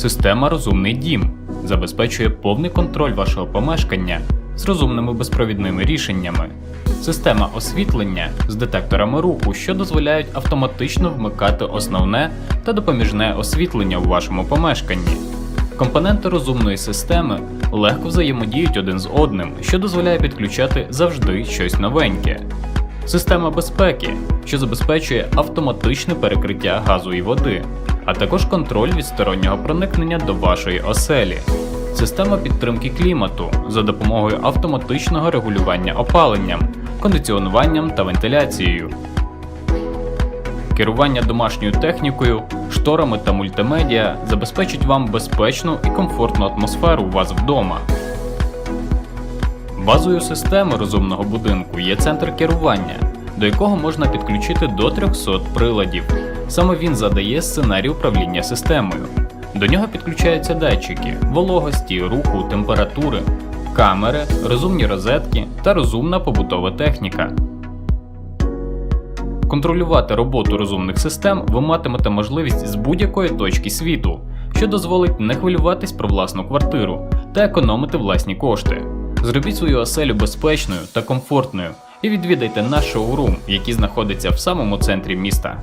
Система Розумний дім забезпечує повний контроль вашого помешкання з розумними безпровідними рішеннями. Система освітлення з детекторами руху, що дозволяють автоматично вмикати основне та допоміжне освітлення у вашому помешканні. Компоненти розумної системи легко взаємодіють один з одним, що дозволяє підключати завжди щось новеньке. Система безпеки, що забезпечує автоматичне перекриття газу і води, а також контроль від стороннього проникнення до вашої оселі. Система підтримки клімату за допомогою автоматичного регулювання опаленням, кондиціонуванням та вентиляцією. Керування домашньою технікою, шторами та мультимедіа забезпечить вам безпечну і комфортну атмосферу у вас вдома. Базою системи розумного будинку є центр керування, до якого можна підключити до 300 приладів. Саме він задає сценарій управління системою. До нього підключаються датчики вологості, руху, температури, камери, розумні розетки та розумна побутова техніка. Контролювати роботу розумних систем ви матимете можливість з будь-якої точки світу, що дозволить не хвилюватись про власну квартиру та економити власні кошти. Зробіть свою оселю безпечною та комфортною і відвідайте наш шоурум, який знаходиться в самому центрі міста.